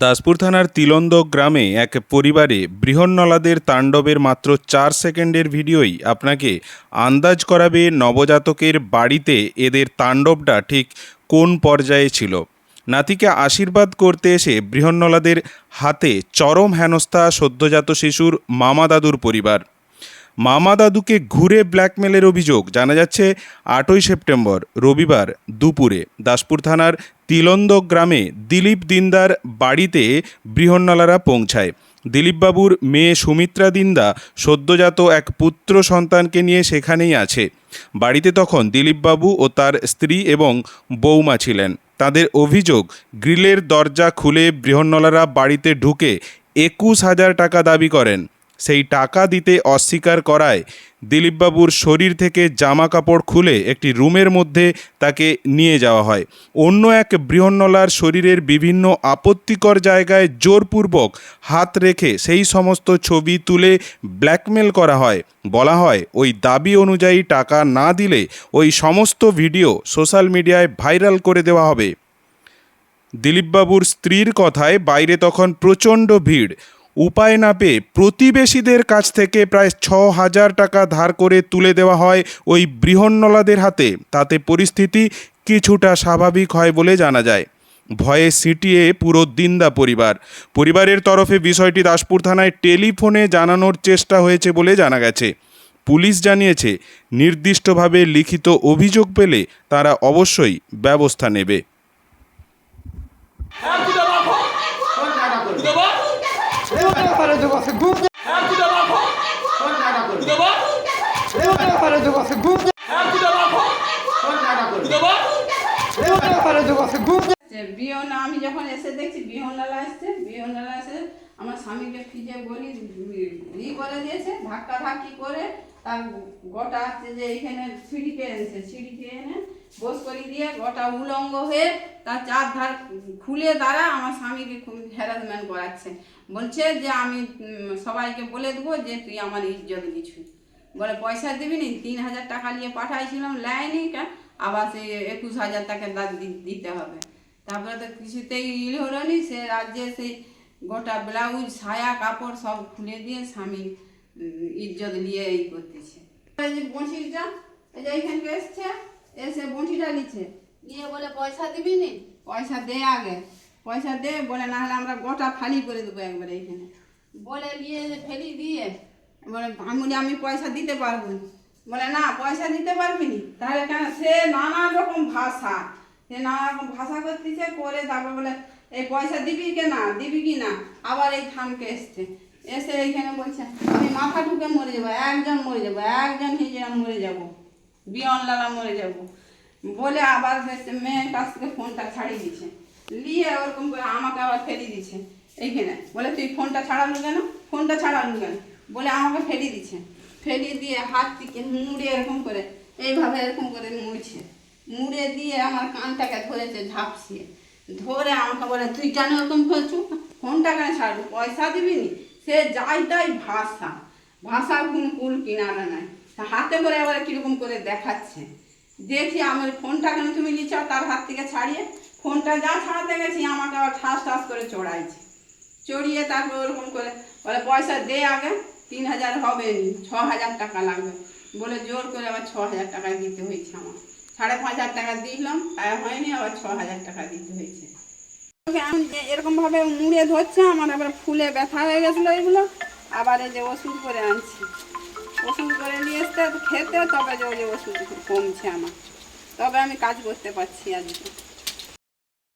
দাসপুর থানার তিলন্দ গ্রামে এক পরিবারে বৃহন্নলাদের তাণ্ডবের মাত্র চার সেকেন্ডের ভিডিওই আপনাকে আন্দাজ করাবে নবজাতকের বাড়িতে এদের তাণ্ডবটা ঠিক কোন পর্যায়ে ছিল। নাতিকে আশীর্বাদ করতে এসে বৃহন্নলাদের হাতে চরম হেনস্থা সদ্যজাত শিশুর মামা দাদুর পরিবার। মামা দাদুকে ঘুরে ব্ল্যাকমেলের অভিযোগ। জানা যাচ্ছে, আটই সেপ্টেম্বর, রবিবার দুপুরে দাসপুর থানার তিলন্দ গ্রামে দিলীপ দিনদার বাড়িতে বৃহন্নলারা পৌঁছায়। দিলীপবাবুর মেয়ে সুমিত্রা দিন্দা সদ্যজাত এক পুত্র সন্তানকে নিয়ে সেখানেই আছে। বাড়িতে তখন দিলীপবাবু ও তার স্ত্রী এবং বৌমা ছিলেন। তাদের অভিযোগ, গ্রিলের দরজা খুলে বৃহন্নলারা বাড়িতে ঢুকে একুশ হাজার টাকা দাবি করেন। সেই টাকা দিতে অস্বীকার করায় দিলীপবাবুর শরীর থেকে জামা কাপড় খুলে একটি রুমের মধ্যে তাকে নিয়ে যাওয়া হয়। অন্য এক বৃহন্নলার শরীরের বিভিন্ন আপত্তিকর জায়গায় জোরপূর্বক হাত রেখে সেই সমস্ত ছবি তুলে ব্ল্যাকমেল করা হয়। বলা হয়, ওই দাবি অনুযায়ী টাকা না দিলে ওই সমস্ত ভিডিও সোশ্যাল মিডিয়ায় ভাইরাল করে দেওয়া হবে। দিলীপবাবুর স্ত্রীর কথায় বাইরে তখন প্রচণ্ড ভিড়। উপায় না পেয়ে প্রতিবেশীদের কাছ থেকে প্রায় ছ হাজার টাকা ধার করে তুলে দেওয়া হয় ওই বৃহন্নলাদের হাতে। তাতে পরিস্থিতি কিছুটা স্বাভাবিক হয় বলে জানা যায়। ভয়ে সিটিয়ে পুরো দিন্দা পরিবার। পরিবারের তরফে বিষয়টি দাসপুর থানায় টেলিফোনে জানানোর চেষ্টা হয়েছে বলে জানা গেছে। পুলিশ জানিয়েছে, নির্দিষ্টভাবে লিখিত অভিযোগ পেলে তারা অবশ্যই ব্যবস্থা নেবে। বিহন, আমি যখন এসে দেখছি বিহনলালা আসছে বিহনলালা এসে আমার স্বামীকে ফিজে বলি ই করে দিয়েছে, ধাক্কা ধাক্কি করে তার গোটা হচ্ছে যে এইখানে সিঁড়িকে এনেছে সিঁড়িকে এনে বস করে দিয়ে গোটা উলঙ্গ হয়ে তার চার ধার খুলে দ্বারা আমার স্বামীকে খুব হ্যারাসমেন্ট করাচ্ছে। বলছে যে আমি সবাইকে বলে দেবো যে তুই আমার ইজ্জত কিছু বলে পয়সা দিবি নি তিন হাজার টাকা নিয়ে পাঠাইছিলাম লাইনি আবার সেই একুশ হাজার টাকা দিতে হবে। তারপরে তো কিছুতেই ই হলো নি, সে রাজ্যে সেই গোটা ব্লাউজ, সায়া, কাপড় সব খুলে দিয়ে স্বামী ইজ্জত নিয়ে এই করতেছে। যে এই যে এইখানকে এসছে, এসে বঁঠিটা নিচ্ছে। নিয়ে বলে, পয়সা দিবি নি? পয়সা দে আগে। পয়সা দে, বলে না হলে আমরা গোটা ফালি করে দেবো একবারে এইখানে। বলে নিয়ে ফেলি দিয়ে। বলে, আমি পয়সা দিতে পারব না। বলে, না, পয়সা দিতে পারবি নি? তাহলে কেন? সে নানা রকম ভাষা, সে নানা রকম ভাষা করতেছে, করে তারপর বলে, এই পয়সা দিবি কি না? দিবি কি না? আবার এই থামকে এসছে। এসে এইখানে বলছে, আমি মাথা ঢুকে মরে যাব, একজন মরে যাব, একজন হিজড়া মরে যাব বিয়নলালা মরে যাব। বলে আবার মেয়ের কাছ থেকে ফোনটা ছাড়িয়ে দিচ্ছে নিয়ে ওরকম করে আমাকে আবার ফেরিয়ে দিচ্ছে এইখানে বলে, তুই ফোনটা ছাড়ানো কেন? ফোনটা ছাড়ানো কেন? বলে, আমাকে ফেরিয়ে দিচ্ছে ফেরিয়ে দিয়ে হাত থেকে মুড়ে এরকম করে, এইভাবে এরকম করে মুড়ছে। মুড়ে দিয়ে আমার কানটাকে ধরেছে ঝাপসিয়ে। ধরে আমাকে বলে, তুই কেন এরকম করছু? ফোনটা কেন ছাড়বো? পয়সা দিবি নি? সে যাই তাই ভাষা। ভাষার কোনো কুল কিনারা নাই। হাতে করে এবারে কীরকম করে দেখাচ্ছে। দেখি আমার ফোনটা কেন তুমি নিচ্ছ তার হাত থেকে ছাড়িয়ে? ফোনটা যা ছাড়াতে গেছি, আমাকে আবার ঠাস ঠাস করে চড়াইছে। চড়িয়ে তারপর ওরকম করে বলে, পয়সা দে আগে। তিন হাজার হবে ছ হাজার টাকা লাগবে। বলে জোর করে আবার ছ হাজার টাকা দিতে হয়েছে আমার। সাড়ে পাঁচ হাজার টাকা দিলাম, তাই হয়নি, আবার ছ হাজার টাকা দিতে হয়েছে। আমি এরকমভাবে মুড়ে ধরছে, আমার আবার ফুলে ব্যথা হয়ে গেছিল এগুলো। আবার এই যে ওষুধ করে আনছি। ওষুধ করে নিয়ে এসতে খেতে, তবে যে ওষুধ কমছে আমার। তবে আমি কাজ করতে পারছি আজকে।